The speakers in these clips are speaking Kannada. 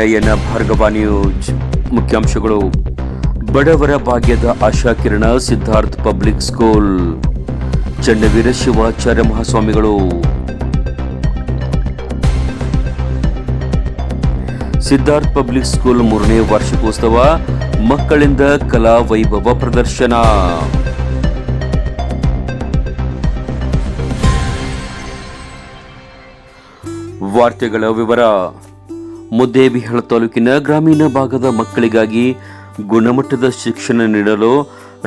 ನಯನ ಭಾರ್ಗವ ನ್ಯೂಸ್ ಮುಖ್ಯಾಂಶಗಳು. ಬಡವರ ಭಾಗ್ಯದ ಆಶಾಕಿರಣ, ಸಿದ್ಧಾರ್ಥ್ ಪಬ್ಲಿಕ್ ಸ್ಕೂಲ್ ಚನ್ನವೀರ ಶಿವಾಚಾರ್ಯ ಮಹಾಸ್ವಾಮಿಗಳು. ಸಿದ್ಧಾರ್ಥ್ ಪಬ್ಲಿಕ್ ಸ್ಕೂಲ್ ಮೂರನೇ ವಾರ್ಷಿಕೋತ್ಸವ, ಮಕ್ಕಳಿಂದ ಕಲಾ ವೈಭವ ಪ್ರದರ್ಶನ. ವಾರ್ತೆಗಳ ವಿವರ. ಮುದ್ದೇಬಿಹಾಳ ತಾಲೂಕಿನ ಗ್ರಾಮೀಣ ಭಾಗದ ಮಕ್ಕಳಿಗಾಗಿ ಗುಣಮಟ್ಟದ ಶಿಕ್ಷಣ ನೀಡಲು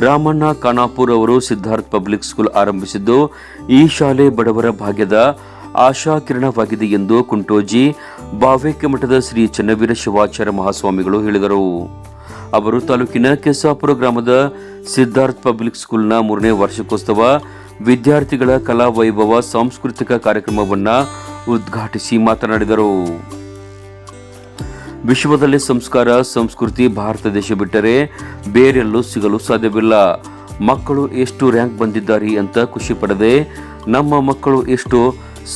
ರಾಮಣ್ಣ ಖಾನಾಪುರ್ ಅವರು ಸಿದ್ಧಾರ್ಥ್ ಪಬ್ಲಿಕ್ ಸ್ಕೂಲ್ ಆರಂಭಿಸಿದ್ದು, ಈ ಶಾಲೆ ಬಡವರ ಭಾಗ್ಯದ ಆಶಾಕಿರಣವಾಗಿದೆ ಎಂದು ಕುಂಟೋಜಿ ಬಾವೇಕೆ ಮಠದ ಶ್ರೀ ಚನ್ನವೀರ ಶಿವಾಚಾರ್ಯ ಮಹಾಸ್ವಾಮಿಗಳು ಹೇಳಿದರು. ಅವರು ತಾಲೂಕಿನ ಕೆಸಾಪುರ ಗ್ರಾಮದ ಸಿದ್ಧಾರ್ಥ್ ಪಬ್ಲಿಕ್ ಸ್ಕೂಲ್ನ ಮೂರನೇ ವಾರ್ಷಿಕೋತ್ಸವ ವಿದ್ಯಾರ್ಥಿಗಳ ಕಲಾ ವೈಭವ ಸಾಂಸ್ಕೃತಿಕ ಕಾರ್ಯಕ್ರಮವನ್ನು ಉದ್ಘಾಟಿಸಿ ಮಾತನಾಡಿದರು. ವಿಶ್ವದಲ್ಲಿ ಸಂಸ್ಕಾರ, ಸಂಸ್ಕೃತಿ ಭಾರತ ದೇಶ ಬಿಟ್ಟರೆ ಬೇರೆಲ್ಲೂ ಸಿಗಲು ಸಾಧ್ಯವಿಲ್ಲ. ಮಕ್ಕಳು ಎಷ್ಟು ರ್ಯಾಂಕ್ ಬಂದಿದ್ದಾರೆ ಅಂತ ಖುಷಿ ಪಡದೆ ನಮ್ಮ ಮಕ್ಕಳು ಎಷ್ಟು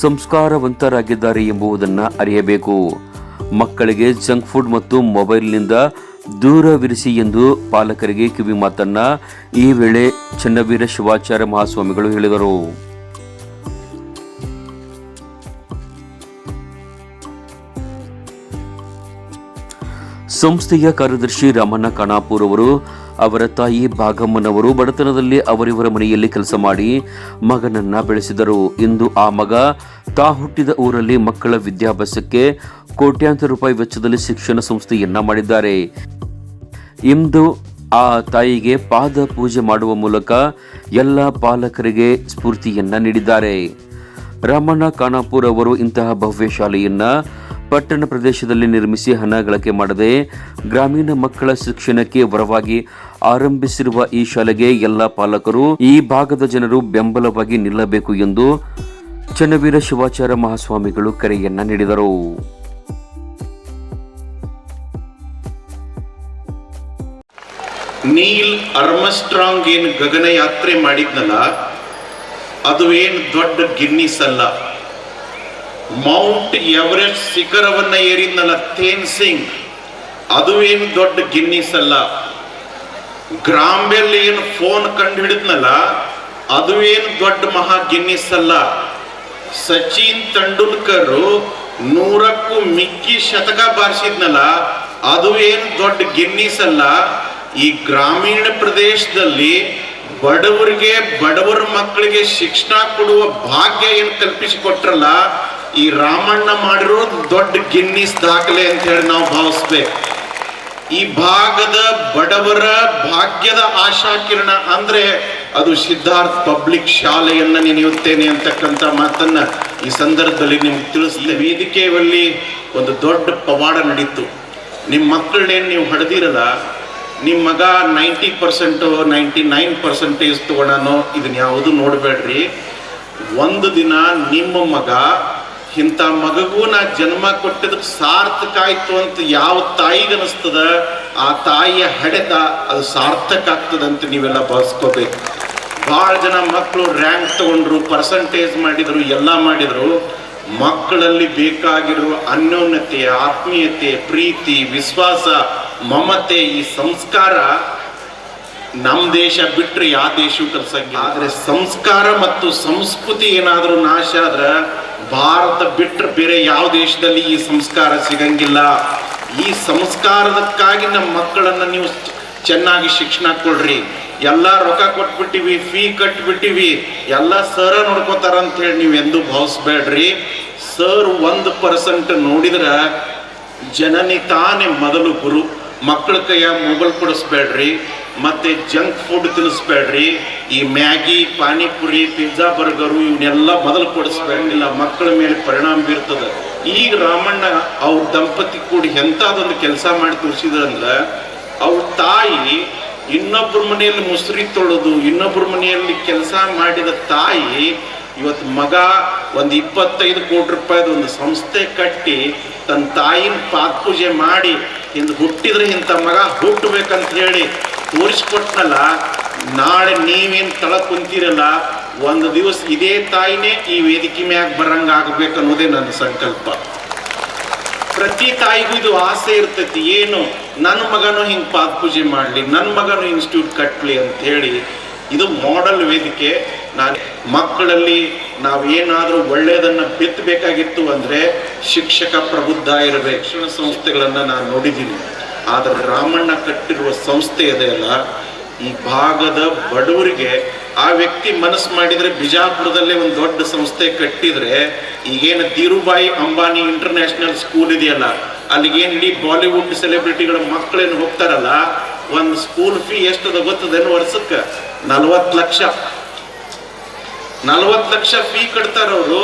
ಸಂಸ್ಕಾರವಂತರಾಗಿದ್ದಾರೆ ಎಂಬುದನ್ನು ಅರಿಯಬೇಕು. ಮಕ್ಕಳಿಗೆ ಜಂಕ್ ಫುಡ್ ಮತ್ತು ಮೊಬೈಲ್ನಿಂದ ದೂರವಿರಿಸಿ ಎಂದು ಪಾಲಕರಿಗೆ ಕಿವಿ ಮಾತನ್ನ ಈ ವೇಳೆ ಚನ್ನವೀರ ಶಿವಾಚಾರ್ಯ ಮಹಾಸ್ವಾಮಿಗಳು ಹೇಳಿದರು. ಸಂಸ್ಥೆಯ ಕಾರ್ಯದರ್ಶಿ ರಾಮಣ್ಣ ಕಣಾಪುರ್ ಅವರು, ಅವರ ತಾಯಿ ಭಾಗಮ್ಮನವರು ಬಡತನದಲ್ಲಿ ಅವರಿವರ ಮನೆಯಲ್ಲಿ ಕೆಲಸ ಮಾಡಿ ಮಗನನ್ನ ಬೆಳೆಸಿದರು. ಇಂದು ಆ ಮಗ ತಾ ಹುಟ್ಟಿದ ಊರಲ್ಲಿ ಮಕ್ಕಳ ವಿದ್ಯಾಭ್ಯಾಸಕ್ಕೆ ಕೋಟ್ಯಾಂತರ ರೂಪಾಯಿ ವೆಚ್ಚದಲ್ಲಿ ಶಿಕ್ಷಣ ಸಂಸ್ಥೆಯನ್ನ ಮಾಡಿದ್ದಾರೆ. ಇಂದು ಆ ತಾಯಿಗೆ ಪಾದ ಪೂಜೆ ಮಾಡುವ ಮೂಲಕ ಎಲ್ಲ ಪಾಲಕರಿಗೆ ಸ್ಫೂರ್ತಿಯನ್ನ ನೀಡಿದ್ದಾರೆ. ರಾಮಣ್ಣ ಖಾನಾಪುರ್ ಅವರು ಇಂತಹ ಭವ್ಯ ಶಾಲೆಯನ್ನ ಪಟ್ಟಣ ಪ್ರದೇಶದಲ್ಲಿ ನಿರ್ಮಿಸಿ ಹಣ ಗಳಿಕೆ ಮಾಡದೆ ಗ್ರಾಮೀಣ ಮಕ್ಕಳ ಶಿಕ್ಷಣಕ್ಕೆ ವರವಾಗಿ ಆರಂಭಿಸಿರುವ ಈ ಶಾಲೆಗೆ ಎಲ್ಲ ಪಾಲಕರು, ಈ ಭಾಗದ ಜನರು ಬೆಂಬಲವಾಗಿ ನಿಲ್ಲಬೇಕು ಎಂದು ಚನ್ನವೀರ ಶಿವಾಚಾರ್ಯ ಮಹಾಸ್ವಾಮಿಗಳು ಕರೆಯನ್ನ ನೀಡಿದರು. ನೀಲ್ ಅರ್ಮಸ್ಟ್ರಾಂಗ್ ಏನು ಗಗನಯಾತ್ರೆ ಮಾಡಿದ್ನಲ್ಲ ಅದು ಏನು ದೊಡ್ಡ ಗಿನ್ನಿಸ್ ಅಲ್ಲ. ಮೌಂಟ್ ಎವರೆಸ್ಟ್ ಶಿಖರವನ್ನ ಏರಿದ್ನಲ್ಲ ತೇನ್ ಸಿಂಗ್ ಅದು ಏನು ದೊಡ್ಡ ಗಿನ್ನಿಸ್ ಅಲ್ಲ. ಗ್ರಾಂಬೆಲ್ ಏನು ಫೋನ್ ಕಂಡು ಹಿಡಿದ್ನಲ್ಲ, ಅದು ಏನು ದೊಡ್ಡ ಮಹಾ ಗಿನ್ನಿಸ್ ಅಲ್ಲ. ಸಚಿನ್ ತೆಂಡೂಲ್ಕರ್ ನೂರಕ್ಕೂ ಮಿಕ್ಕಿ ಶತಕ ಬಾರಿಸಿದ್ನಲ್ಲ, ಅದು ಏನು ದೊಡ್ಡ ಗಿನ್ನಿಸ್ ಅಲ್ಲ. ಈ ಗ್ರಾಮೀಣ ಪ್ರದೇಶದಲ್ಲಿ ಬಡವರಿಗೆ, ಬಡವರ ಮಕ್ಕಳಿಗೆ ಶಿಕ್ಷಣ ಕೊಡುವ ಭಾಗ್ಯ ಏನು ಕಲ್ಪಿಸಿಕೊಟ್ರಲ್ಲ ಈ ರಾಮಣ್ಣ ಮಾಡಿರೋ ದೊಡ್ಡ ಗಿನ್ನಿಸ್ ದಾಖಲೆ ಅಂತ ಹೇಳಿ ನಾವು ಭಾವಿಸ್ಬೇಕು. ಈ ಭಾಗದ ಬಡವರ ಭಾಗ್ಯದ ಆಶಾಕಿರಣ ಅಂದ್ರೆ ಅದು ಸಿದ್ಧಾರ್ಥ್ ಪಬ್ಲಿಕ್ ಶಾಲೆಯನ್ನ ನೆನೆಯುತ್ತೇನೆ ಅಂತಕ್ಕಂಥ ಮಾತನ್ನ ಈ ಸಂದರ್ಭದಲ್ಲಿ ನಿಮ್ಗೆ ತಿಳಿಸಿದೆ ವೇದಿಕೆಯಲ್ಲಿ ಒಂದು ದೊಡ್ಡ ಪವಾಡ ನಡೀತು. ನಿಮ್ಮ ಮಕ್ಕಳನ್ನೇನು ನೀವು ಹಡ್ದಿರಲ್ಲ ನಿಮ್ಮ ಮಗ ninety percent, ninety nine percentage ತಗೊಳನೋ ಇದನ್ನ ಯಾವುದು ನೋಡಬೇಡ್ರಿ. ಒಂದು ದಿನ ನಿಮ್ಮ ಮಗ ಇಂಥ ಮಗಗೂ ನಾ ಜನ್ಮ ಕೊಟ್ಟಿದ್ದಕ್ಕೆ ಸಾರ್ಥಕ ಆಯ್ತು ಅಂತ ಯಾವ ತಾಯಿಗೆ ಅನಿಸ್ತದ, ಆ ತಾಯಿಯ ಹಡೆತ ಅದು ಸಾರ್ಥಕ ಆಗ್ತದಂತ ನೀವೆಲ್ಲ ಭಾವಿಸ್ಕೋಬೇಕು. ಭಾಳ ಜನ ಮಕ್ಕಳು ರ್ಯಾಂಕ್ ತಗೊಂಡ್ರು ಪರ್ಸಂಟೇಜ್ ಮಾಡಿದ್ರು, ಎಲ್ಲ ಮಾಡಿದ್ರು. ಮಕ್ಕಳಲ್ಲಿ ಬೇಕಾಗಿರುವ ಅನ್ಯೋನ್ಯತೆ, ಆತ್ಮೀಯತೆ, ಪ್ರೀತಿ, ವಿಶ್ವಾಸ, ಮಮತೆ, ಈ ಸಂಸ್ಕಾರ ನಮ್ಮ ದೇಶ ಬಿಟ್ಟರೆ ಯಾವ ದೇಶವು ಕಲ್ಸಂಗಿಲ್ಲ. ಆದರೆ ಸಂಸ್ಕಾರ ಮತ್ತು ಸಂಸ್ಕೃತಿ ಏನಾದರೂ ನಾಶ ಆದ್ರೆ ಭಾರತ ಬಿಟ್ಟರೆ ಬೇರೆ ಯಾವ ದೇಶದಲ್ಲಿ ಈ ಸಂಸ್ಕಾರ ಸಿಗಂಗಿಲ್ಲ? ಈ ಸಂಸ್ಕಾರದಕ್ಕಾಗಿ ನಮ್ಮ ಮಕ್ಕಳನ್ನು ನೀವು ಚೆನ್ನಾಗಿ ಶಿಕ್ಷಣ ಕೊಡ್ರಿ. ಎಲ್ಲ ರೊಕ್ಕ ಕೊಟ್ಬಿಟ್ಟಿವಿ ಫೀ ಕಟ್ಬಿಟ್ಟಿವಿ. ಎಲ್ಲ ಸರ ನೋಡ್ಕೋತಾರ ಅಂತ ಹೇಳಿ ನೀವು ಎಂದೂ ಭಾವಿಸ್ಬೇಡ್ರಿ. ಸರ್ ಒಂದು ಪರ್ಸೆಂಟ್ ನೋಡಿದ್ರೆ ಜನನಿ ತಾನೇ ಮೊದಲು ಗುರು. ಮಕ್ಕಳ ಕೈಯ ಮೊಬೈಲ್ ಕೊಡಿಸ್ಬೇಡ್ರಿ. ಮತ್ತೆ ಜಂಕ್ ಫುಡ್ ತಿನ್ನಿಸ್ಬೇಡ್ರಿ. ಈ ಮ್ಯಾಗಿ, ಪಾನಿಪುರಿ ಪಿಜ್ಜಾ ಬರ್ಗರು ಇವನ್ನೆಲ್ಲ ಮೊದಲು ಕೊಡಿಸ್ಬೇಡಿಲ್ಲ ಮಕ್ಕಳ ಮೇಲೆ ಪರಿಣಾಮ ಬೀರ್ತದೆ. ಈಗ ರಾಮಣ್ಣ ಅವ್ರ ದಂಪತಿ ಕೂಡಿ ಎಂಥದೊಂದು ಕೆಲಸ ಮಾಡಿ ತೋರಿಸಿದ್ರಂದ್ರೆ, ಅವ್ರ ತಾಯಿ ಇನ್ನೊಬ್ಬರ ಮನೆಯಲ್ಲಿ ಮುಸುರಿ ತೊಳೆದು ಇನ್ನೊಬ್ಬರ ಮನೆಯಲ್ಲಿ ಕೆಲಸ ಮಾಡಿದ ತಾಯಿ ಇವತ್ತು ಮಗ ಒಂದು ಇಪ್ಪತ್ತೈದು ಕೋಟಿ ರೂಪಾಯಿದು ಒಂದು ಸಂಸ್ಥೆ ಕಟ್ಟಿ ತನ್ನ ತಾಯಿನ ಪಾತ್ಪೂಜೆ ಮಾಡಿ ಇಂದು ಹುಟ್ಟಿದ್ರೆ ಇಂಥ ಮಗ ಹುಟ್ಟಬೇಕಂತ ಹೇಳಿ ತೋರಿಸ್ಕೊಟ್ನಲ್ಲ, ನಾಳೆ ನೀವೇನು ತಳ ಕುಂತೀರಲ್ಲ, ಒಂದು ದಿವಸ ಇದೇ ತಾಯಿನೇ ಈ ವೇದಿಕೆ ಮ್ಯಾಗ ಬರಂಗ ಆಗ್ಬೇಕು ಅನ್ನೋದೇ ನನ್ನ ಸಂಕಲ್ಪ. ಪ್ರತಿ ತಾಯಿಗೂ ಇದು ಆಸೆ ಇರ್ತೈತಿ, ಏನು? ನನ್ನ ಮಗನು ಹಿಂಗೆ ಪಾದ ಪೂಜೆ ಮಾಡಲಿ ನನ್ನ ಮಗನು ಇನ್ಸ್ಟಿಟ್ಯೂಟ್ ಕಟ್ಟಲಿ ಅಂತ ಹೇಳಿ, ಇದು ಮಾಡೆಲ್ ವೇದಿಕೆ. ನಾನು ಮಕ್ಕಳಲ್ಲಿ ನಾವೇನಾದರೂ ಒಳ್ಳೆಯದನ್ನು ಬಿತ್ತಬೇಕಾಗಿತ್ತು ಅಂದರೆ ಶಿಕ್ಷಕ ಪ್ರಬುದ್ಧ ಇರಬೇಕು ಶಿಕ್ಷಣ ಸಂಸ್ಥೆಗಳನ್ನು ನಾನು ನೋಡಿದ್ದೀನಿ. ಆದರೆ ರಾಮಣ್ಣ ಕಟ್ಟಿರುವ ಸಂಸ್ಥೆ ಇದೆಯಲ್ಲ ಈ ಭಾಗದ ಬಡವರಿಗೆ ಆ ವ್ಯಕ್ತಿ ಮನಸ್ಸು ಮಾಡಿದ್ರೆ ಬಿಜಾಪುರದಲ್ಲೇ ಒಂದು ದೊಡ್ಡ ಸಂಸ್ಥೆ ಕಟ್ಟಿದ್ರೆ ಈಗೇನು ಧೀರುಬಾಯಿ ಅಂಬಾನಿ ಇಂಟರ್ನ್ಯಾಷನಲ್ ಸ್ಕೂಲ್ ಇದೆಯಲ್ಲ, ಅಲ್ಲಿಗೇನು ಇಡೀ ಬಾಲಿವುಡ್ ಸೆಲೆಬ್ರಿಟಿಗಳ ಮಕ್ಕಳೇನು ಹೋಗ್ತಾರಲ್ಲ, ಒಂದು ಸ್ಕೂಲ್ ಫೀ ಎಷ್ಟದ ಗೊತ್ತದೇನು ವರ್ಷಕ್ಕೆ? ನಲ್ವತ್ತು ಲಕ್ಷ. ನಲ್ವತ್ತು ಲಕ್ಷ ಫೀ ಕಟ್ತಾರ ಅವರು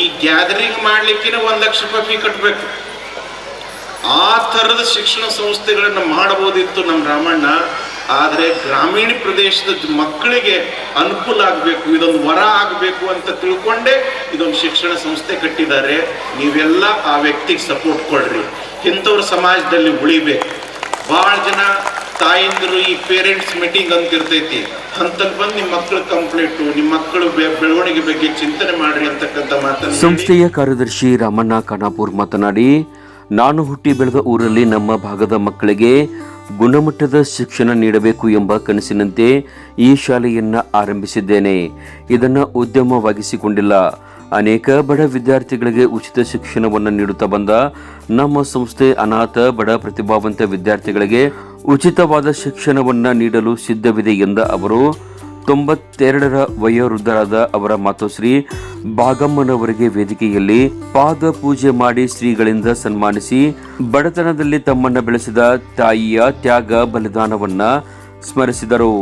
ಈ ಗ್ಯಾದರಿಂಗ್ ಮಾಡ್ಲಿಕ್ಕೆ ಒಂದು ಲಕ್ಷ ರೂಪಾಯಿ ಫೀ ಕಟ್ಟಬೇಕು ಆ ಥರದ ಶಿಕ್ಷಣ ಸಂಸ್ಥೆಗಳನ್ನು ಮಾಡಬಹುದಿತ್ತು ನಮ್ಮ ರಾಮಣ್ಣ. ಆದರೆ ಗ್ರಾಮೀಣ ಪ್ರದೇಶದ ಮಕ್ಕಳಿಗೆ ಅನುಕೂಲ ಆಗಬೇಕು, ಇದೊಂದು ವರ ಆಗಬೇಕು ಅಂತ ತಿಳ್ಕೊಂಡೇ ಇದೊಂದು ಶಿಕ್ಷಣ ಸಂಸ್ಥೆ ಕಟ್ಟಿದ್ದಾರೆ. ನೀವೆಲ್ಲ ಆ ವ್ಯಕ್ತಿಗೆ ಸಪೋರ್ಟ್ ಕೊಡ್ರಿ. ಇಂಥವ್ರ ಸಮಾಜದಲ್ಲಿ ಉಳಿಬೇಕು. ಭಾಳ ಜನ ತಾಯಂದಿರು ಈ ಪೇರೆಂಟ್ಸ್ ಮೀಟಿಂಗ್ ಅಂತ ಇರ್ತೈತಿ. ಹಂತಕ್ಕೆ ಬಂದು ನಿಮ್ಮ ಮಕ್ಕಳು ಕಂಪ್ಲೇಂಟು ನಿಮ್ಮ ಮಕ್ಕಳು ಬೆಳವಣಿಗೆ ಬಗ್ಗೆ ಚಿಂತನೆ ಮಾಡ್ರಿ ಅಂತಕ್ಕಂಥ ಮಾತನ್ನು ಸಂಸ್ಥೆಯ ಕಾರ್ಯದರ್ಶಿ ರಾಮಣ್ಣ ಖಾನಾಪುರ್ ಮಾತನಾಡಿ ನಾನು ಹುಟ್ಟಿ ಬೆಳೆದ ಊರಲ್ಲಿ ನಮ್ಮ ಭಾಗದ ಮಕ್ಕಳಿಗೆ ಗುಣಮಟ್ಟದ ಶಿಕ್ಷಣ ನೀಡಬೇಕು ಎಂಬ ಕನಸಿನಂತೆ ಈ ಶಾಲೆಯನ್ನು ಆರಂಭಿಸಿದ್ದೇನೆ. ಇದನ್ನು ಉದ್ಯಮವಾಗಿಸಿಕೊಂಡಿಲ್ಲ. ಅನೇಕ ಬಡ ವಿದ್ಯಾರ್ಥಿಗಳಿಗೆ ಉಚಿತ ಶಿಕ್ಷಣವನ್ನು ನೀಡುತ್ತಾ ಬಂದ ನಮ್ಮ ಸಂಸ್ಥೆ ಅನಾಥ ಬಡ ಪ್ರತಿಭಾವಂತ ವಿದ್ಯಾರ್ಥಿಗಳಿಗೆ ಉಚಿತವಾದ ಶಿಕ್ಷಣವನ್ನು ನೀಡಲು ಸಿದ್ಧವಿದೆ ಎಂದ ಅವರು ತೊಂಬತ್ತೆರಡರ ವಯೋವೃದ್ಧರಾದ ಅವರ ಮಾತೋಶ್ರೀ ಭಾಗಮ್ಮನವರಿಗೆ ವೇದಿಕೆಯಲ್ಲಿ ಪಾದ ಪೂಜೆ ಮಾಡಿ ಶ್ರೀಗಳಿಂದ ಸನ್ಮಾನಿಸಿ ಬಡತನದಲ್ಲಿ ತಮ್ಮನ್ನ ಬೆಳೆಸಿದ ತಾಯಿಯ ತ್ಯಾಗ ಬಲಿದಾನವನ್ನ ಸ್ಮರಿಸಿದರು.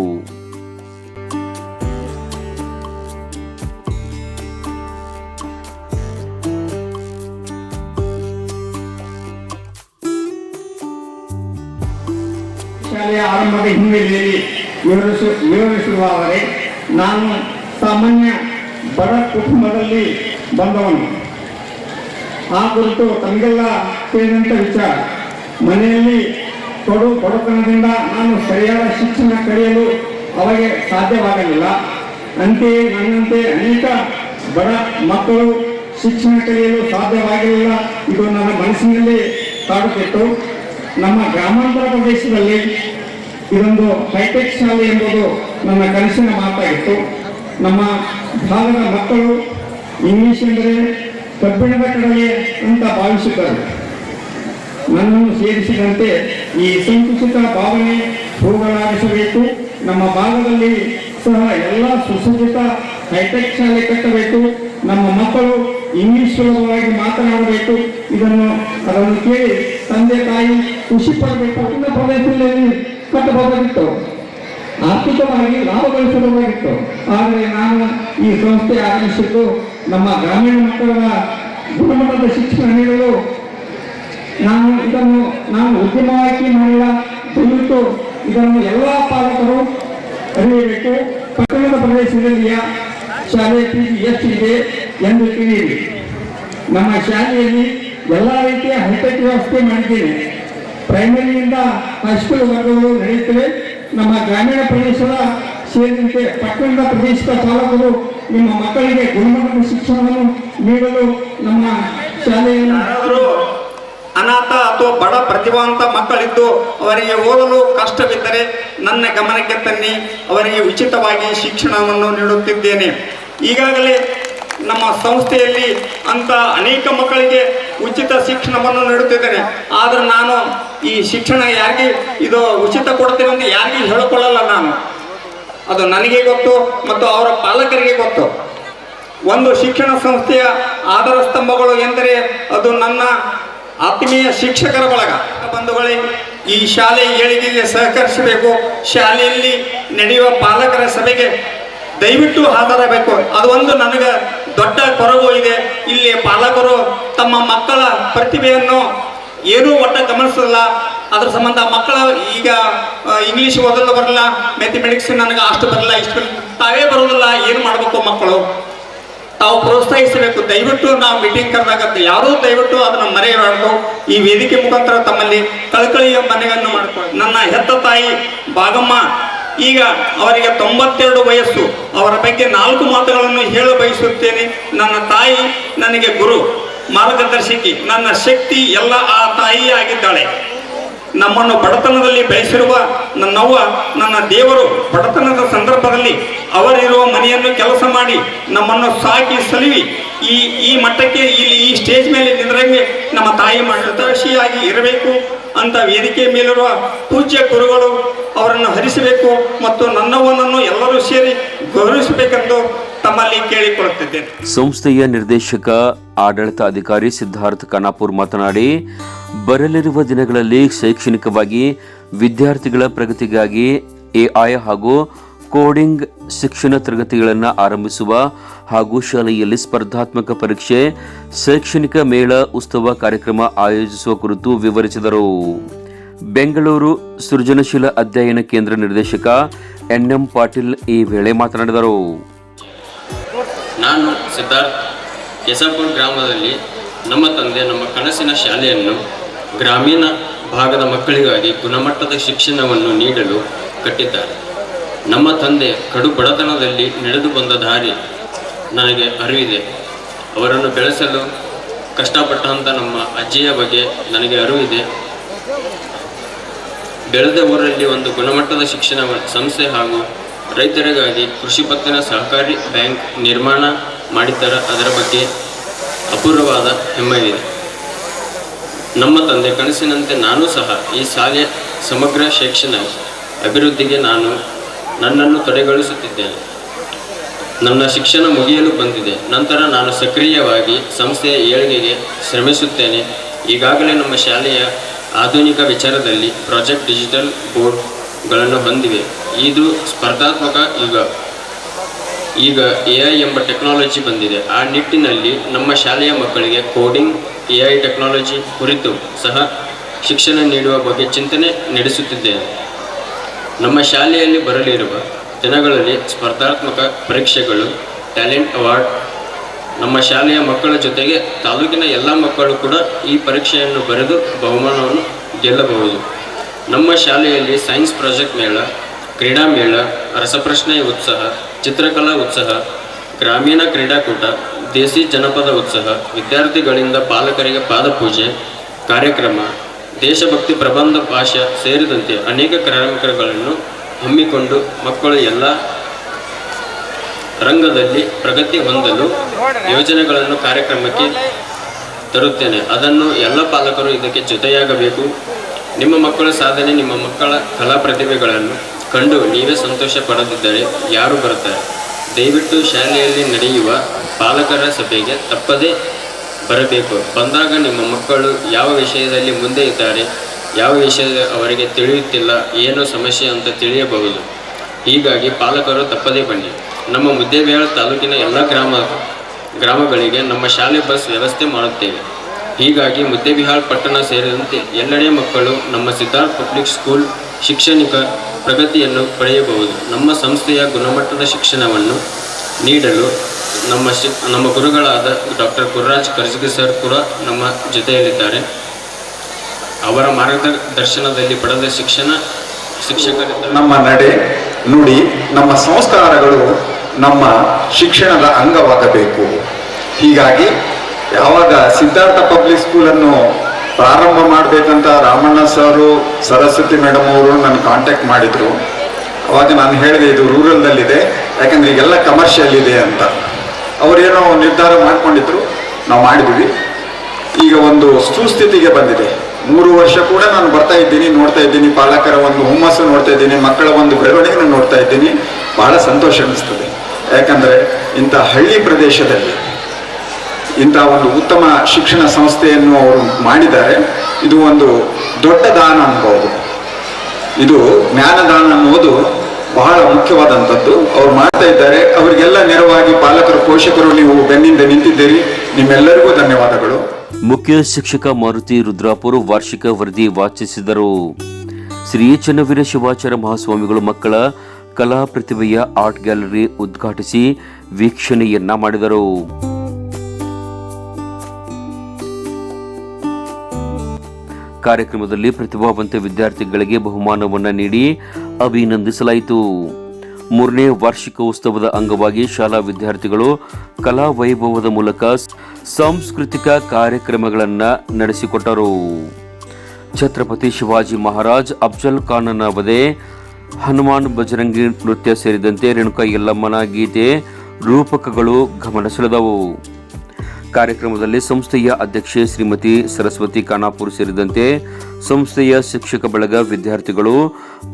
ಶಾಲೆಯ ಆರಂಭದ ಹಿನ್ನೆಲೆಯಲ್ಲಿ ವಿವರಿಸು ಅವರೇ ನಾನು ಸಾಮಾನ್ಯ ಬಡ ಕುಟುಂಬದಲ್ಲಿ ಬಂದವನು. ಆ ಕುರಿತು ತಮಗೆಲ್ಲ ವಿಚಾರ. ಮನೆಯಲ್ಲಿ ಕೊಡು ಬಡತನದಿಂದ ನಾನು ಸರಿಯಾದ ಶಿಕ್ಷಣ ಕಲಿಯಲು ಅವಾಗ ಸಾಧ್ಯವಾಗಲಿಲ್ಲ. ಅಂತೆಯೇ ನನ್ನಂತೆ ಅನೇಕ ಬಡ ಮಕ್ಕಳು ಶಿಕ್ಷಣ ಕಲಿಯಲು ಸಾಧ್ಯವಾಗಿರಲಿಲ್ಲ. ಇದು ನನ್ನ ಮನಸ್ಸಿನಲ್ಲಿ ಕಾಡುತ್ತಿತ್ತು ನಮ್ಮ ಗ್ರಾಮಾಂತರ ಪ್ರದೇಶದಲ್ಲಿ ಇದೊಂದು ಹೈಟೆಕ್ ಶಾಲೆ ಎಂಬುದು ನನ್ನ ಕನಸಿನ ಮಾತಾಗಿತ್ತು. ನಮ್ಮ ಭಾಗದ ಮಕ್ಕಳು ಇಂಗ್ಲಿಷ್ ಎಂದರೆ ಕಬ್ಬಿಣದ ಕಡೆಗೆ ಅಂತ ಭಾವಿಸುತ್ತಾರೆ. ನನ್ನನ್ನು ಸೇರಿಸಿದಂತೆ ಈ ಸಂಕುಚಿತ ಭಾವನೆ ಹೋಗಲಾಗಿಸಬೇಕು ನಮ್ಮ ಭಾಗದಲ್ಲಿ ಸಹ ಎಲ್ಲ ಸುಸಜ್ಜಿತ ಹೈಟೆಕ್ ಶಾಲೆ ಕಟ್ಟಬೇಕು. ನಮ್ಮ ಮಕ್ಕಳು ಇಂಗ್ಲಿಷ್ ಸುಲಭವಾಗಿ ಮಾತನಾಡಬೇಕು. ಇದನ್ನು ಅದನ್ನು ಕೇಳಿ ತಂದೆ ತಾಯಿ ಖುಷಿ ಪಡಬೇಕು ಇನ್ನ ಕಟ್ಟಬಹುದಾಗಿತ್ತು ಆರ್ಥಿಕವಾಗಿ ಲಾಭ ಗಳಿಸಬಹುದಾಗಿತ್ತು ಆದರೆ ನಾನು ಈ ಸಂಸ್ಥೆ ಆಗಮಿಸಿದ್ದು ನಮ್ಮ ಗ್ರಾಮೀಣ ಮಕ್ಕಳ ಗುಣಮಟ್ಟದ ಶಿಕ್ಷಣ ನೀಡಲು ನಾನು ಇದನ್ನು, ನಾನು ಉದ್ಯಮವಾಗಿ ಮಾಡಿಲ್ಲ ದಯವಿಟ್ಟು ಇದನ್ನು ಎಲ್ಲ ಪಾಲಕರು ಅರಿಯಬೇಕು. ಪಟ್ಟಣದ ಪ್ರದೇಶದಲ್ಲಿಯ ಶಾಲೆ ಫೀಸ್ ಎಷ್ಟಿದೆ ಎಂದು ತಿಳಿಯಿರಿ. ನಮ್ಮ ಶಾಲೆಯಲ್ಲಿ ಎಲ್ಲ ರೀತಿಯ ಹೈಟೆಕ್ ವ್ಯವಸ್ಥೆ ಮಾಡಿದ್ದೇನೆ. ಪ್ರೈಮರಿಯಿಂದ ಹೈಸ್ಕೂಲ್ ವರ್ಗಗಳು ನಡೆಯುತ್ತವೆ. ನಮ್ಮ ಗ್ರಾಮೀಣ ಪ್ರದೇಶದ ಸೇರಿದಂತೆ ಪಟ್ಟಣದ ಪ್ರದೇಶದ ಚಾಲಕರು ನಿಮ್ಮ ಮಕ್ಕಳಿಗೆ ಗುಣಮಟ್ಟದ ಶಿಕ್ಷಣವನ್ನು ನೀಡಲು ನಮ್ಮ ಶಾಲೆಯನ್ನು ಅನಾಥ ಅಥವಾ ಬಡ ಪ್ರತಿಭಾವಂತ ಮಕ್ಕಳಿದ್ದು ಅವರಿಗೆ ಓದಲು ಕಷ್ಟವಿದ್ದರೆ ನನ್ನ ಗಮನಕ್ಕೆ ತನ್ನಿ. ಅವರಿಗೆ ಉಚಿತವಾಗಿ ಶಿಕ್ಷಣವನ್ನು ನೀಡುತ್ತಿದ್ದೇನೆ. ಈಗಾಗಲೇ ನಮ್ಮ ಸಂಸ್ಥೆಯಲ್ಲಿ ಅಂತ ಅನೇಕ ಮಕ್ಕಳಿಗೆ ಉಚಿತ ಶಿಕ್ಷಣವನ್ನು ನೀಡುತ್ತಿದ್ದೇನೆ ಆದರೆ ನಾನು ಈ ಶಿಕ್ಷಣ ಯಾರಿಗೆ ಇದು ಉಚಿತ ಕೊಡ್ತೇನೆ ಅಂತ ಯಾರಿಗೂ ಹೇಳಿಕೊಳ್ಳಲ್ಲ ನಾನು. ಅದು ನನಗೆ ಗೊತ್ತು ಮತ್ತು ಅವರ ಪಾಲಕರಿಗೆ ಗೊತ್ತು. ಒಂದು ಶಿಕ್ಷಣ ಸಂಸ್ಥೆಯ ಆಧಾರ ಸ್ತಂಭಗಳು ಎಂದರೆ ಅದು ನನ್ನ ಆತ್ಮೀಯ ಶಿಕ್ಷಕರ ಬಳಗ. ಬಂಧುಗಳೇ, ಈ ಶಾಲೆ ಏಳಿಗೆಗೆ ಸಹಕರಿಸಬೇಕು. ಶಾಲೆಯಲ್ಲಿ ನಡೆಯುವ ಪಾಲಕರ ಸಭೆಗೆ ದಯವಿಟ್ಟು ಹಾಜರಾಗಬೇಕು ಅದು ಒಂದು ನನಗೆ ದೊಡ್ಡ ಕೊರಗು ಇದೆ. ಇಲ್ಲಿ ಪಾಲಕರು ತಮ್ಮ ಮಕ್ಕಳ ಪ್ರತಿಭೆಯನ್ನು ಏನೂ ಒಟ್ಟ ಗಮನಿಸಲ್ಲ ಅದ್ರ ಸಂಬಂಧ ಮಕ್ಕಳ ಈಗ ಇಂಗ್ಲೀಷ್ ಓದಲು ಬರಲ್ಲ. ಮ್ಯಾಥಮೆಟಿಕ್ಸ್ ನನಗೆ ಅಷ್ಟು ಬರಲ್ಲ, ಇಷ್ಟು. ತಾವೇ ಬರೋದಿಲ್ಲ ಏನು ಮಾಡಬೇಕು ಮಕ್ಕಳು? ತಾವು ಪ್ರೋತ್ಸಾಹಿಸಬೇಕು. ದಯವಿಟ್ಟು ನಾವು ಮೀಟಿಂಗ್ ಕರೆದಾಗ ಯಾರೂ ದಯವಿಟ್ಟು ಅದನ್ನು ಮರೆಯಬಾರ್ದು. ಈ ವೇದಿಕೆ ಮುಖಾಂತರ ತಮ್ಮಲ್ಲಿ ಕಳಕಳಿಯ ಮನೆಯನ್ನು ಮಾಡಿಕೊಳ್ಳಿ. ನನ್ನ ಹೆತ್ತ ತಾಯಿ ಭಾಗಮ್ಮ ಈಗ ಅವರಿಗೆ ತೊಂಬತ್ತೆರಡು ವಯಸ್ಸು. ಅವರ ಬಗ್ಗೆ ನಾಲ್ಕು ಮಾತುಗಳನ್ನು ಹೇಳ ಬಯಸುತ್ತೇನೆ. ನನ್ನ ತಾಯಿ ನನಗೆ ಗುರು, ಮಾರ್ಗದರ್ಶಕಿ, ನನ್ನ ಶಕ್ತಿ ಎಲ್ಲ ಆ ತಾಯಿ ಆಗಿದ್ದಾಳೆ ನಮ್ಮನ್ನು ಬಡತನದಲ್ಲಿ ಬೆಳೆಸಿರುವ ನನ್ನವ್ವ, ನನ್ನ ದೇವರು ಬಡತನದ ಸಂದರ್ಭದಲ್ಲಿ ಅವರಿರುವ ಮನೆಯನ್ನು ಕೆಲಸ ಮಾಡಿ ನಮ್ಮನ್ನು ಸಾಕಿ ಸಲಿವಿ. ಈ ಈ ಮಟ್ಟಕ್ಕೆ ಇಲ್ಲಿ ಈ ಸ್ಟೇಜ್ ಮೇಲೆ ನಿಂದ್ರಂಗೆ ನಮ್ಮ ತಾಯಿ ಮಾರ್ಗದರ್ಶಿಯಾಗಿ ಇರಬೇಕು. ಅಂತ ವೇದಿಕೆ ಮೇಲಿರುವ ಪೂಜ್ಯ ಗುರುಗಳು ಅವರನ್ನು ಹರಿಸಬೇಕು ಮತ್ತು ನನ್ನವನನ್ನು ಎಲ್ಲರೂ ಸೇರಿ ಗೌರವಿಸಬೇಕೆಂದು ತಮ್ಮಲ್ಲಿ ಕೇಳಿಕೊಳ್ಳುತ್ತಿದ್ದೇನೆ. ಸಂಸ್ಥೆಯ ನಿರ್ದೇಶಕ, ಆಡಳಿತಾಧಿಕಾರಿ ಸಿದ್ಧಾರ್ಥ ಖಾನಾಪುರ್ ಮಾತನಾಡಿ, ಬರಲಿರುವ ದಿನಗಳಲ್ಲಿ ಶೈಕ್ಷಣಿಕವಾಗಿ ವಿದ್ಯಾರ್ಥಿಗಳ ಪ್ರಗತಿಗಾಗಿ ಎಐ ಹಾಗೂ ಕೋಡಿಂಗ್ ಶಿಕ್ಷಣ ತರಗತಿಗಳನ್ನು ಆರಂಭಿಸುವ ಹಾಗೂ ಶಾಲೆಯಲ್ಲಿ ಸ್ಪರ್ಧಾತ್ಮಕ ಪರೀಕ್ಷೆ, ಶೈಕ್ಷಣಿಕ ಮೇಳ ಉತ್ಸವ ಕಾರ್ಯಕ್ರಮ ಆಯೋಜಿಸುವ ಕುರಿತು ವಿವರಿಸಿದರು. ಬೆಂಗಳೂರು ಸೃಜನಶೀಲ ಅಧ್ಯಯನ ಕೇಂದ್ರ ನಿರ್ದೇಶಕ ಎನ್ ಎಂ ಪಾಟೀಲ್ ಈ ವೇಳೆ ಮಾತನಾಡಿದರು. ನಾನು ಸಿದ್ಧಾರ್ಥ್ ಕೆಸಾಪುರ ಗ್ರಾಮದಲ್ಲಿ ನಮ್ಮ ತಂದೆ, ನಮ್ಮ ಕನಸಿನ ಶಾಲೆಯನ್ನು ಗ್ರಾಮೀಣ ಭಾಗದ ಮಕ್ಕಳಿಗಾಗಿ ಗುಣಮಟ್ಟದ ಶಿಕ್ಷಣವನ್ನು ನೀಡಲು ಕಟ್ಟಿದ್ದಾರೆ. ನಮ್ಮ ತಂದೆ ಕಡು ಬಡತನದಲ್ಲಿ ನಡೆದು ಬಂದ ದಾರಿ ನನಗೆ ಅರಿವಿದೆ. ಅವರನ್ನು ಬೆಳೆಸಲು ಕಷ್ಟಪಟ್ಟಂಥ ನಮ್ಮ ಅಜ್ಜಿಯ ಬಗ್ಗೆ ನನಗೆ ಅರಿವಿದೆ. ಬೆಳೆದ ಊರಲ್ಲಿ ಒಂದು ಗುಣಮಟ್ಟದ ಶಿಕ್ಷಣ, ಸಂಸ್ಥೆ ಹಾಗೂ ರೈತರಿಗಾಗಿ ಕೃಷಿ ಪತ್ತಿನ ಸಹಕಾರಿ ಬ್ಯಾಂಕ್ ನಿರ್ಮಾಣ ಮಾಡಿದ್ದರ ಅದರ ಬಗ್ಗೆ ಅಪೂರ್ವವಾದ ಹೆಮ್ಮೆಯಿದೆ ನಮ್ಮ ತಂದೆ ಕನಸಿನಂತೆ ನಾನು ಸಹ ಈ ಶಾಲೆಯ ಸಮಗ್ರ ಶಿಕ್ಷಣ ಅಭಿವೃದ್ಧಿಗೆ ನಾನು ನನ್ನನ್ನು ತಡೆಗಳಿಸುತ್ತಿದ್ದೇನೆ ನನ್ನ ಶಿಕ್ಷಣ ಮುಗಿಯಲು ಬಂದಿದೆ. ನಂತರ ನಾನು ಸಕ್ರಿಯವಾಗಿ ಸಂಸ್ಥೆಯ ಏಳಿಗೆಗೆ ಶ್ರಮಿಸುತ್ತೇನೆ. ಈಗಾಗಲೇ ನಮ್ಮ ಶಾಲೆಯ ಆಧುನಿಕ ವಿಚಾರದಲ್ಲಿ ಪ್ರಾಜೆಕ್ಟ್ ಡಿಜಿಟಲ್ ಬೋರ್ಡ್ಗಳನ್ನು ಹೊಂದಿವೆ. ಇದು ಸ್ಪರ್ಧಾತ್ಮಕ ಯುಗ. ಈಗ ಎ ಐ ಎಂಬ ಟೆಕ್ನಾಲಜಿ ಬಂದಿದೆ. ಆ ನಿಟ್ಟಿನಲ್ಲಿ ನಮ್ಮ ಶಾಲೆಯ ಮಕ್ಕಳಿಗೆ ಕೋಡಿಂಗ್, ಎ ಐ ಟೆಕ್ನಾಲಜಿ ಕುರಿತು ಸಹ ಶಿಕ್ಷಣ ನೀಡುವ ಬಗ್ಗೆ ಚಿಂತನೆ ನಡೆಸುತ್ತಿದ್ದೇನೆ. ನಮ್ಮ ಶಾಲೆಯಲ್ಲಿ ಬರಲಿರುವ ದಿನಗಳಲ್ಲಿ ಸ್ಪರ್ಧಾತ್ಮಕ ಪರೀಕ್ಷೆಗಳು, ಟ್ಯಾಲೆಂಟ್ ಅವಾರ್ಡ್, ನಮ್ಮ ಶಾಲೆಯ ಮಕ್ಕಳ ಜೊತೆಗೆ ತಾಲೂಕಿನ ಎಲ್ಲ ಮಕ್ಕಳು ಕೂಡ ಈ ಪರೀಕ್ಷೆಯನ್ನು ಬರೆದು ಬಹುಮಾನವನ್ನು ಗೆಲ್ಲಬಹುದು. ನಮ್ಮ ಶಾಲೆಯಲ್ಲಿ ಸೈನ್ಸ್ ಪ್ರಾಜೆಕ್ಟ್ ಮೇಳ, ಕ್ರೀಡಾ ಮೇಳ, ರಸಪ್ರಶ್ನೆ ಉತ್ಸಾಹ, ಚಿತ್ರಕಲಾ ಉತ್ಸಾಹ, ಗ್ರಾಮೀಣ ಕ್ರೀಡಾಕೂಟ, ದೇಸಿ ಜನಪದ ಉತ್ಸಾಹ, ವಿದ್ಯಾರ್ಥಿಗಳಿಂದ ಪಾಲಕರಿಗೆ ಪಾದಪೂಜೆ, ಕಾರ್ಯಕ್ರಮ ದೇಶಭಕ್ತಿ ಪ್ರಬಂಧ ಭಾಷೆ ಸೇರಿದಂತೆ ಅನೇಕ ಕಾರ್ಯಕ್ರಮಗಳನ್ನು ಹಮ್ಮಿಕೊಂಡು ಮಕ್ಕಳು ಎಲ್ಲ ರಂಗದಲ್ಲಿ ಪ್ರಗತಿ ಹೊಂದಲು ಯೋಜನೆಗಳನ್ನು ಕಾರ್ಯಕ್ರಮಕ್ಕೆ ತರುತ್ತೇನೆ. ಅದನ್ನು ಎಲ್ಲ ಪಾಲಕರು ಇದಕ್ಕೆ ಜೊತೆಯಾಗಬೇಕು. ನಿಮ್ಮ ಮಕ್ಕಳ ಸಾಧನೆ, ನಿಮ್ಮ ಮಕ್ಕಳ ಕಲಾ ಪ್ರತಿಭೆಗಳನ್ನು ಕಂಡು ನೀವೇ ಸಂತೋಷ ಪಡದಿದ್ದರೆ ಯಾರು ಬರುತ್ತಾರೆ? ದಯವಿಟ್ಟು ಶಾಲೆಯಲ್ಲಿ ನಡೆಯುವ ಪಾಲಕರ ಸಭೆಗೆ ತಪ್ಪದೇ ಬರಬೇಕು. ಬಂದಾಗ ನಿಮ್ಮ ಮಕ್ಕಳು ಯಾವ ವಿಷಯದಲ್ಲಿ ಮುಂದೆ ಇದ್ದಾರೆ, ಯಾವ ವಿಷಯ ಅವರಿಗೆ ತಿಳಿಯುತ್ತಿಲ್ಲ, ಏನು ಸಮಸ್ಯೆ ಅಂತ ತಿಳಿಯಬಹುದು. ಹೀಗಾಗಿ ಪಾಲಕರು ತಪ್ಪದೇ ಬನ್ನಿ. ನಮ್ಮ ಮುದ್ದೇಬೇಳ ತಾಲೂಕಿನ ಎಲ್ಲ ಗ್ರಾಮ, ಗ್ರಾಮಗಳಿಗೆ ನಮ್ಮ ಶಾಲೆ ಬಸ್ ವ್ಯವಸ್ಥೆ ಮಾಡುತ್ತೇವೆ. ಹೀಗಾಗಿ ಮುದ್ದೇಬಿಹಾಳ್ ಪಟ್ಟಣ ಸೇರಿದಂತೆ ಎಲ್ಲೆಡೆ ಮಕ್ಕಳು ನಮ್ಮ ಸಿದ್ಧಾರ್ಥ ಪಬ್ಲಿಕ್ ಸ್ಕೂಲ್ ಶಿಕ್ಷಣಿಕ ಪ್ರಗತಿಯನ್ನು ಪಡೆಯಬಹುದು. ನಮ್ಮ ಸಂಸ್ಥೆಯ ಗುಣಮಟ್ಟದ ಶಿಕ್ಷಣವನ್ನು ನೀಡಲು ನಮ್ಮ ಶಿ ನಮ್ಮ ಗುರುಗಳಾದ ಡಾಕ್ಟರ್ ಗುರುರಾಜ್ ಕರ್ಜಗಿ ಸರ್ ಕೂಡ ನಮ್ಮ ಜೊತೆಯಲ್ಲಿದ್ದಾರೆ. ಅವರ ಮಾರ್ಗದರ್ಶನದಲ್ಲಿ ಪಡೆದ ಶಿಕ್ಷಣ ಶಿಕ್ಷಕರ ನಮ್ಮ ನಡೆ ನುಡಿ, ನಮ್ಮ ಸಂಸ್ಕಾರಗಳು ನಮ್ಮ ಶಿಕ್ಷಣದ ಅಂಗವಾಗಬೇಕು. ಹೀಗಾಗಿ ಯಾವಾಗ ಸಿದ್ಧಾರ್ಥ ಪಬ್ಲಿಕ್ ಸ್ಕೂಲನ್ನು ಪ್ರಾರಂಭ ಮಾಡಬೇಕಂತ ರಾಮಣ್ಣ ಸರು, ಸರಸ್ವತಿ ಮೇಡಮ್ ಅವರು ನನ್ನ ಕಾಂಟ್ಯಾಕ್ಟ್ ಮಾಡಿದರು. ಅವಾಗ ನಾನು ಹೇಳಿದೆ, ಇದು ರೂರಲ್ನಲ್ಲಿದೆ ಯಾಕಂದರೆ ಈಗೆಲ್ಲ ಕಮರ್ಷಿಯಲ್ ಇದೆ ಅಂತ. ಅವರೇನೋ ನಿರ್ಧಾರ ಮಾಡಿಕೊಂಡಿದ್ರು, ನಾವು ಮಾಡಿದ್ವಿ. ಈಗ ಒಂದು ಸುಸ್ಥಿತಿಗೆ ಬಂದಿದೆ. ಮೂರು ವರ್ಷ ಕೂಡ ನಾನು ಬರ್ತಾ ಇದ್ದೀನಿ, ನೋಡ್ತಾ ಇದ್ದೀನಿ, ಪಾಲಕರ ಒಂದು ಹುಮ್ಮಸ್ಸು ನೋಡ್ತಾ ಇದ್ದೀನಿ, ಮಕ್ಕಳ ಒಂದು ಬೆಳವಣಿಗೆ ನೋಡ್ತಾ ಇದ್ದೀನಿ. ಬಹಳ ಸಂತೋಷ ಅನ್ನಿಸ್ತದೆ ಯಾಕಂದರೆ ಇಂಥ ಹಳ್ಳಿ ಪ್ರದೇಶದಲ್ಲಿ ಇಂಥ ಒಂದು ಉತ್ತಮ ಶಿಕ್ಷಣ ಸಂಸ್ಥೆಯನ್ನು ಅವರು ಮಾಡಿದ್ದಾರೆ. ಇದು ಒಂದು ದೊಡ್ಡ ದಾನ ಅನ್ಬೋದು. ಇದು ಜ್ಞಾನದಾನ ಅನ್ನೋದು ಬಹಳ ಮುಖ್ಯವಾದಂಥದ್ದು. ಅವ್ರು ಮಾಡ್ತಾ ಇದ್ದಾರೆ. ಅವರಿಗೆಲ್ಲ ನೆರವಾಗಿ ಪಾಲಕರು, ಪೋಷಕರು, ನೀವು ಬೆನ್ನಿಂದ ನಿಂತಿದ್ದೀರಿ. ನಿಮ್ಮೆಲ್ಲರಿಗೂ ಧನ್ಯವಾದಗಳು. ಮುಖ್ಯ ಶಿಕ್ಷಕ ಮಾರುತಿ ರುದ್ರಾಪುರ ವಾರ್ಷಿಕ ವರದಿ ವಾಚಿಸಿದರು. ಶ್ರೀ ಚನ್ನವೀರ ಶಿವಾಚಾರ್ಯ ಮಹಾಸ್ವಾಮಿಗಳು ಮಕ್ಕಳ ಕಲಾ ಪ್ರತಿಭೆಯ ಆರ್ಟ್ ಗ್ಯಾಲರಿ ಉದ್ಘಾಟಿಸಿ ವೀಕ್ಷಣೆಯನ್ನ ಮಾಡಿದರು. ಕಾರ್ಯಕ್ರಮದಲ್ಲಿ ಪ್ರತಿಭಾವಂತ ವಿದ್ಯಾರ್ಥಿಗಳಿಗೆ ಬಹುಮಾನವನ್ನು ನೀಡಿ ಅಭಿನಂದಿಸಲಾಯಿತು. ಮೂರನೇ ವಾರ್ಷಿಕ ಉತ್ಸವದ ಅಂಗವಾಗಿ ಶಾಲಾ ವಿದ್ಯಾರ್ಥಿಗಳು ಕಲಾ ವೈಭವದ ಮೂಲಕ ಸಾಂಸ್ಕೃತಿಕ ಕಾರ್ಯಕ್ರಮಗಳನ್ನು ನಡೆಸಿಕೊಟ್ಟರು. ಛತ್ರಪತಿ ಶಿವಾಜಿ ಮಹಾರಾಜ್, ಅಫ್ಜಲ್ ಖಾನನ ವಧೆ, ಹನುಮಾನ್ ಬಜರಂಗಿ ನೃತ್ಯ ಸೇರಿದಂತೆ ರೇಣುಕಾ ಯಲ್ಲಮ್ಮನ ಗೀತೆ ರೂಪಕಗಳು ಗಮನ ಸೆಳೆದವು. ಕಾರ್ಯಕ್ರಮದಲ್ಲಿ ಸಂಸ್ಥೆಯ ಅಧ್ಯಕ್ಷೆ ಶ್ರೀಮತಿ ಸರಸ್ವತಿ ಖಾನಾಪುರ್ ಸೇರಿದಂತೆ ಸಂಸ್ಥೆಯ ಶಿಕ್ಷಕ ಬಳಗ ವಿದ್ಯಾರ್ಥಿಗಳು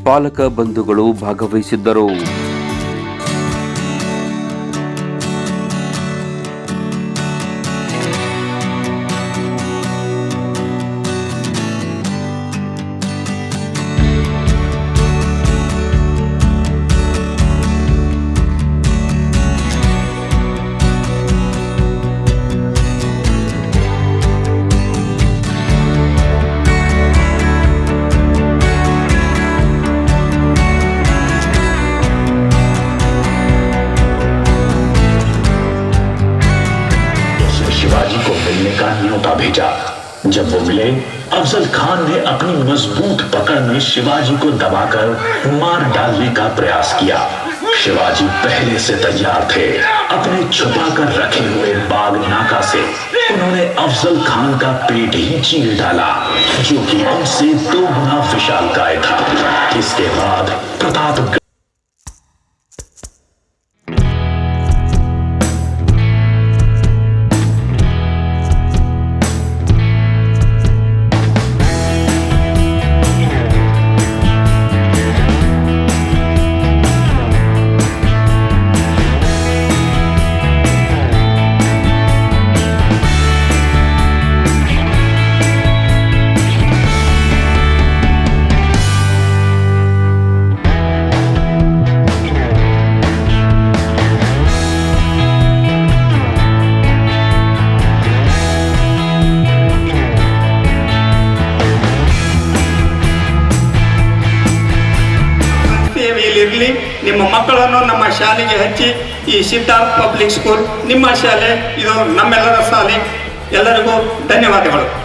ಪಾಲಕ ಬಂಧುಗಳು ಭಾಗವಹಿಸಿದ್ದರು. जब वो मिले, अफजल खान ने अपनी मज़बूत पकड़ में शिवाजी को दबाकर मार डालने का प्रयास किया। शिवाजी पहले से तैयार थे, अपने छुपा कर रखे हुए बाग नाका से। उन्होंने अफजल खान का पेट ही चीर डाला, जो कि उनसे दो गुना विशालकाय था। इसके बाद प्रताप ಮಕ್ಕಳನ್ನು ನಮ್ಮ ಶಾಲೆಗೆ ಹಚ್ಚಿ ಈ ಸಿದ್ಧಾರ್ಥ ಪಬ್ಲಿಕ್ ಸ್ಕೂಲ್ ನಿಮ್ಮ ಶಾಲೆ, ಇದು ನಮ್ಮೆಲ್ಲರ ಶಾಲೆ. ಎಲ್ಲರಿಗೂ ಧನ್ಯವಾದಗಳು.